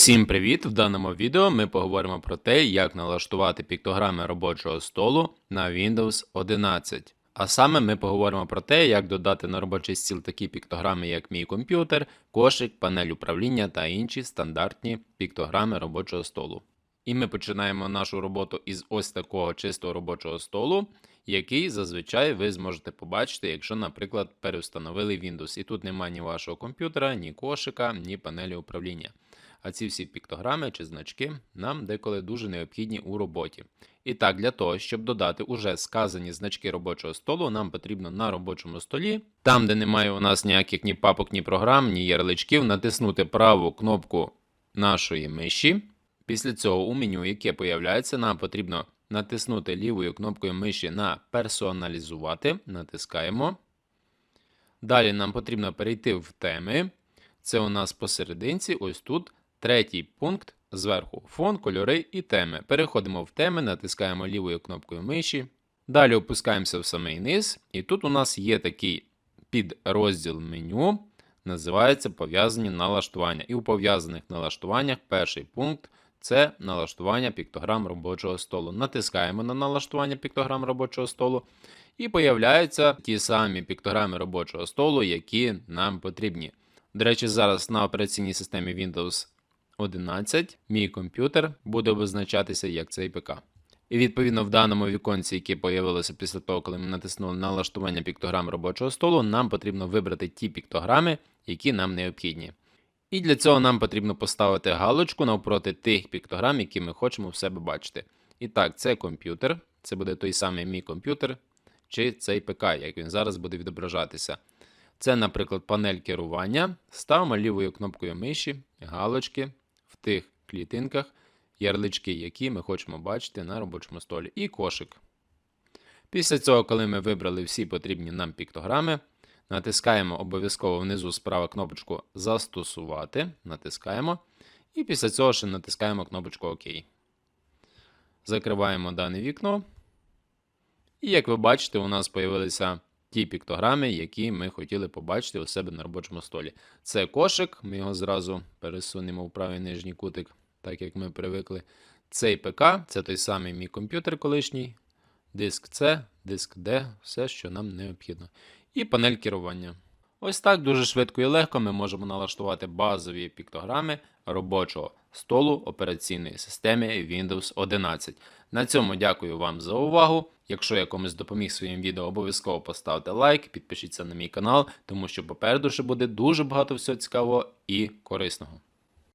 Всім привіт! В даному відео ми поговоримо про те, як налаштувати піктограми робочого столу на Windows 11. А саме ми поговоримо про те, як додати на робочий стіл такі піктограми, як мій комп'ютер, кошик, панель управління та інші стандартні піктограми робочого столу. І ми починаємо нашу роботу із ось такого чистого робочого столу, який зазвичай ви зможете побачити, якщо, наприклад, переустановили Windows. І тут немає ні вашого комп'ютера, ні кошика, ні панелі управління. А ці всі піктограми чи значки нам деколи дуже необхідні у роботі. І так, для того, щоб додати уже сказані значки робочого столу, нам потрібно на робочому столі, там, де немає у нас ніяких ні папок, ні програм, ні ярличків, натиснути праву кнопку нашої миші. Після цього у меню, яке появляється, нам потрібно натиснути лівою кнопкою миші на персоналізувати. Натискаємо. Далі нам потрібно перейти в теми. Це у нас посерединці, ось тут третій пункт зверху фон, кольори і теми. Переходимо в теми, натискаємо лівою кнопкою миші. Далі опускаємося в самий низ, і тут у нас є такий підрозділ меню, називається пов'язані налаштування. І у пов'язаних налаштуваннях перший пункт це налаштування піктограм робочого столу. Натискаємо на налаштування піктограм робочого столу, і появляються ті самі піктограми робочого столу, які нам потрібні. До речі, зараз на операційній системі Windows 11 мій комп'ютер буде обозначатися як цей ПК. І відповідно в даному віконці, яке появилося після того, коли ми натиснули налаштування піктограм робочого столу, нам потрібно вибрати ті піктограми, які нам необхідні. І для цього нам потрібно поставити галочку навпроти тих піктограм, які ми хочемо в себе бачити. І так, це комп'ютер, це буде той самий мій комп'ютер, чи цей ПК, як він зараз буде відображатися. Це, наприклад, панель керування. Ставимо лівою кнопкою миші, галочки в тих клітинках, ярлички, які ми хочемо бачити на робочому столі, і кошик. Після цього, коли ми вибрали всі потрібні нам піктограми, натискаємо обов'язково внизу справа кнопочку Застосувати. Натискаємо. І після цього ще натискаємо кнопочку ОК. Закриваємо дане вікно. І як ви бачите, у нас з'явилися ті піктограми, які ми хотіли побачити у себе на робочому столі. Це кошик, ми його зразу пересунемо в правий нижній кутик, так як ми привикли. Цей ПК це той самий мій комп'ютер колишній, диск С, диск D, все, що нам необхідно. І панель керування. Ось так дуже швидко і легко ми можемо налаштувати базові піктограми робочого столу операційної системи Windows 11. На цьому дякую вам за увагу. Якщо я комусь допоміг своїм відео, обов'язково поставте лайк, підпишіться на мій канал, тому що попереду ще буде дуже багато всього цікавого і корисного.